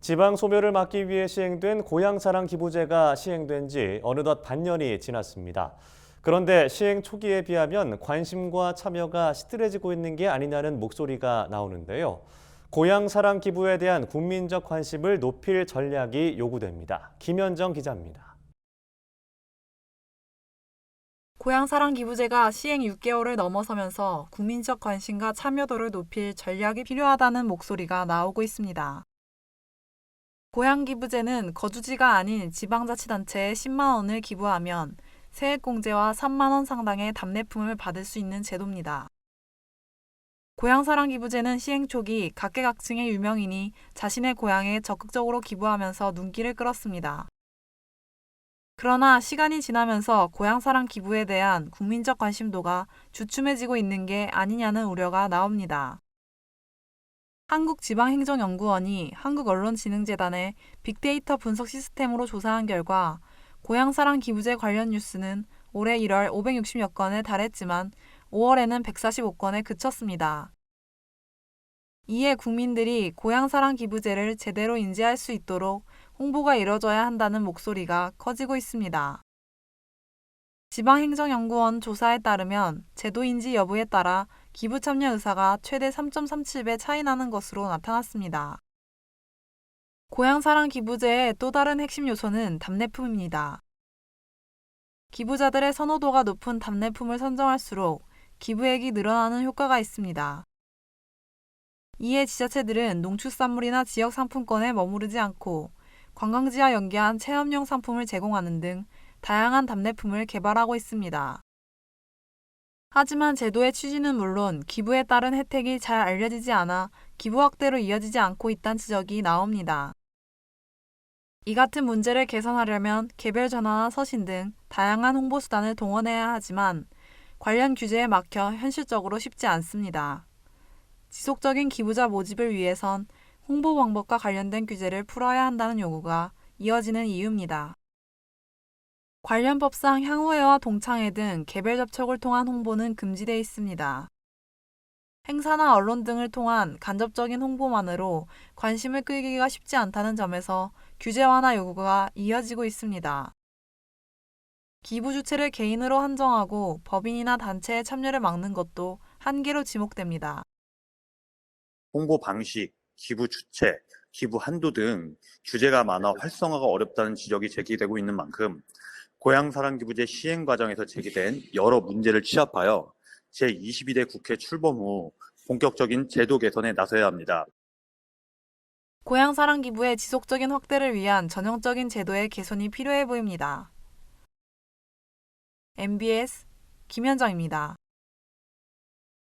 지방 소멸을 막기 위해 시행된 고향사랑 기부제가 시행된 지 어느덧 반년이 지났습니다. 그런데 시행 초기에 비하면 관심과 참여가 시들해지고 있는 게 아니냐는 목소리가 나오는데요. 고향사랑 기부에 대한 국민적 관심을 높일 전략이 요구됩니다. 김현정 기자입니다. 고향사랑 기부제가 시행 6개월을 넘어서면서 국민적 관심과 참여도를 높일 전략이 필요하다는 목소리가 나오고 있습니다. 고향기부제는 거주지가 아닌 지방자치단체에 10만 원을 기부하면 세액공제와 3만 원 상당의 답례품을 받을 수 있는 제도입니다. 고향사랑기부제는 시행 초기 각계각층의 유명인이 자신의 고향에 적극적으로 기부하면서 눈길을 끌었습니다. 그러나 시간이 지나면서 고향사랑 기부에 대한 국민적 관심도가 주춤해지고 있는 게 아니냐는 우려가 나옵니다. 한국지방행정연구원이 한국언론진흥재단의 빅데이터 분석 시스템으로 조사한 결과 고향사랑 기부제 관련 뉴스는 올해 1월 560여 건에 달했지만 5월에는 145건에 그쳤습니다. 이에 국민들이 고향사랑 기부제를 제대로 인지할 수 있도록 홍보가 이뤄져야 한다는 목소리가 커지고 있습니다. 지방행정연구원 조사에 따르면 제도 인지 여부에 따라 기부 참여 의사가 최대 3.37배 차이 나는 것으로 나타났습니다. 고향사랑 기부제의 또 다른 핵심 요소는 답례품입니다. 기부자들의 선호도가 높은 답례품을 선정할수록 기부액이 늘어나는 효과가 있습니다. 이에 지자체들은 농축산물이나 지역 상품권에 머무르지 않고 관광지와 연계한 체험용 상품을 제공하는 등 다양한 답례품을 개발하고 있습니다. 하지만 제도의 취지는 물론 기부에 따른 혜택이 잘 알려지지 않아 기부 확대로 이어지지 않고 있다는 지적이 나옵니다. 이 같은 문제를 개선하려면 개별 전화나 서신 등 다양한 홍보 수단을 동원해야 하지만 관련 규제에 막혀 현실적으로 쉽지 않습니다. 지속적인 기부자 모집을 위해선 홍보 방법과 관련된 규제를 풀어야 한다는 요구가 이어지는 이유입니다. 관련 법상 향후회와 동창회 등 개별 접촉을 통한 홍보는 금지되어 있습니다. 행사나 언론 등을 통한 간접적인 홍보만으로 관심을 끌기가 쉽지 않다는 점에서 규제 완화 요구가 이어지고 있습니다. 기부 주체를 개인으로 한정하고 법인이나 단체의 참여를 막는 것도 한계로 지목됩니다. 홍보 방식, 기부 주체, 기부 한도 등 규제가 많아 활성화가 어렵다는 지적이 제기되고 있는 만큼 고향사랑기부제 시행 과정에서 제기된 여러 문제를 취합하여 제22대 국회 출범 후 본격적인 제도 개선에 나서야 합니다. 고향사랑 기부의 지속적인 확대를 위한 전형적인 제도의 개선이 필요해 보입니다. MBS 김현정입니다.